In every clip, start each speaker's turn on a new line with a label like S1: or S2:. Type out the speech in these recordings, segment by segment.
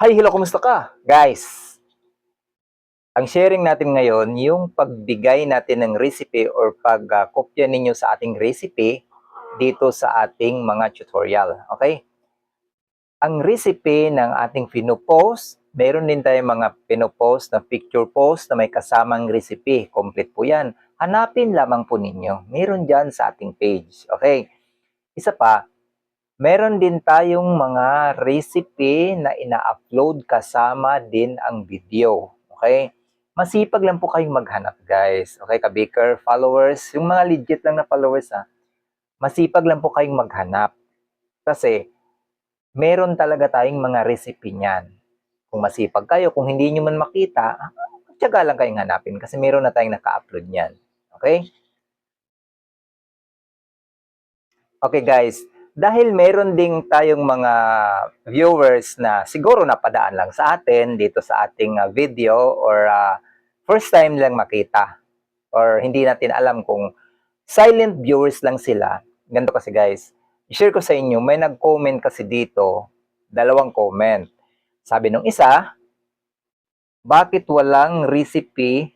S1: Hi, hello, kumusta ka? Guys, ang sharing natin ngayon, yung pagbigay natin ng recipe or pagkopya ninyo sa ating recipe dito sa ating mga tutorial. Okay? Ang recipe ng ating pinopost, meron din tayong mga pinopost na picture post na may kasamang recipe. Complete po yan. Hanapin lamang po ninyo. Meron dyan sa ating page. Okay? Isa pa, meron din tayong mga recipe na ina-upload kasama din ang video. Okay? Masipag lang po kayong maghanap, guys. Okay, ka-baker followers, yung mga legit lang na followers, ha? Masipag lang po kayong maghanap. Kasi, meron talaga tayong mga recipe niyan. Kung masipag kayo, kung hindi nyo man makita, tiyaga lang kayong hanapin kasi meron na tayong naka-upload niyan. Okay? Okay, guys dahil meron ding tayong mga viewers na siguro napadaan lang sa atin dito sa ating uh, video or uh, first time lang makita or hindi natin alam kung silent viewers lang sila. Ganito kasi guys, i-share ko sa inyo, may nag-comment kasi dito, dalawang comment. Sabi nung isa, bakit walang recipe?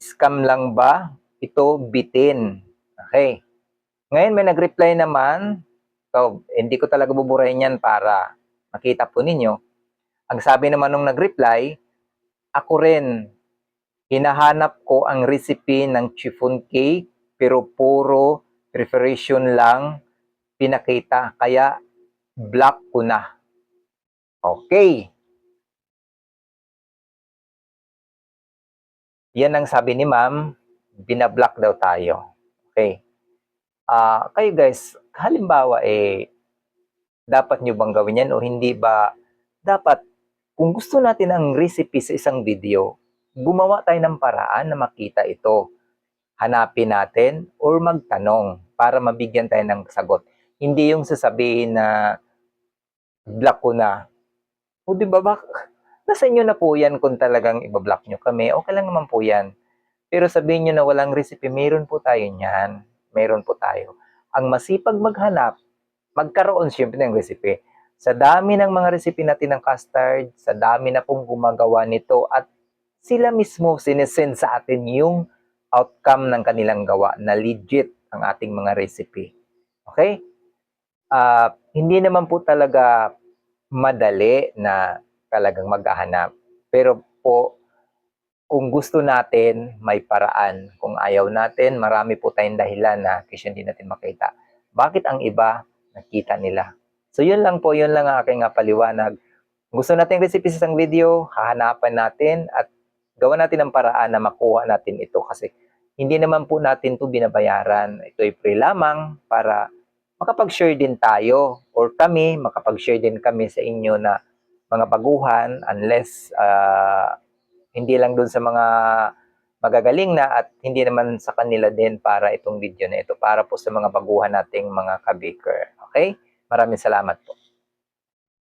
S1: Scam lang ba? Ito bitin. Okay. Ngayon may nag-reply naman, So, hindi ko talaga buburahin yan para makita po ninyo. Ang sabi naman nung nag-reply, ako rin, hinahanap ko ang recipe ng chiffon cake, pero puro preparation lang pinakita. Kaya, block ko na. Okay. Yan ang sabi ni ma'am, binablock daw tayo. Okay. Ah, kayo guys, halimbawa eh dapat nyo bang gawin yan o hindi ba dapat kung gusto natin ang recipe sa isang video, gumawa tayo ng paraan na makita ito. Hanapin natin or magtanong para mabigyan tayo ng sagot. Hindi yung sasabihin na block ko na. O di ba bak? Nasa inyo na po yan kung talagang ibablock nyo kami. Okay lang naman po yan. Pero sabihin nyo na walang recipe, meron po tayo niyan meron po tayo. Ang masipag maghanap, magkaroon siyempre ng recipe. Sa dami ng mga recipe natin ng custard, sa dami na pong gumagawa nito at sila mismo sinesend sa atin yung outcome ng kanilang gawa na legit ang ating mga recipe. Okay? Uh, hindi naman po talaga madali na talagang maghahanap. Pero po, kung gusto natin, may paraan. Kung ayaw natin, marami po tayong dahilan na kasi hindi natin makita. Bakit ang iba, nakita nila? So yun lang po, yun lang ang aking paliwanag. Gusto natin recipe sa isang video, hahanapan natin at gawa natin ang paraan na makuha natin ito kasi hindi naman po natin to binabayaran. Ito ay free lamang para makapag-share din tayo or kami, makapag-share din kami sa inyo na mga baguhan unless uh, hindi lang dun sa mga magagaling na at hindi naman sa kanila din para itong video na ito. Para po sa mga baguhan nating mga ka-baker. Okay? Maraming salamat po.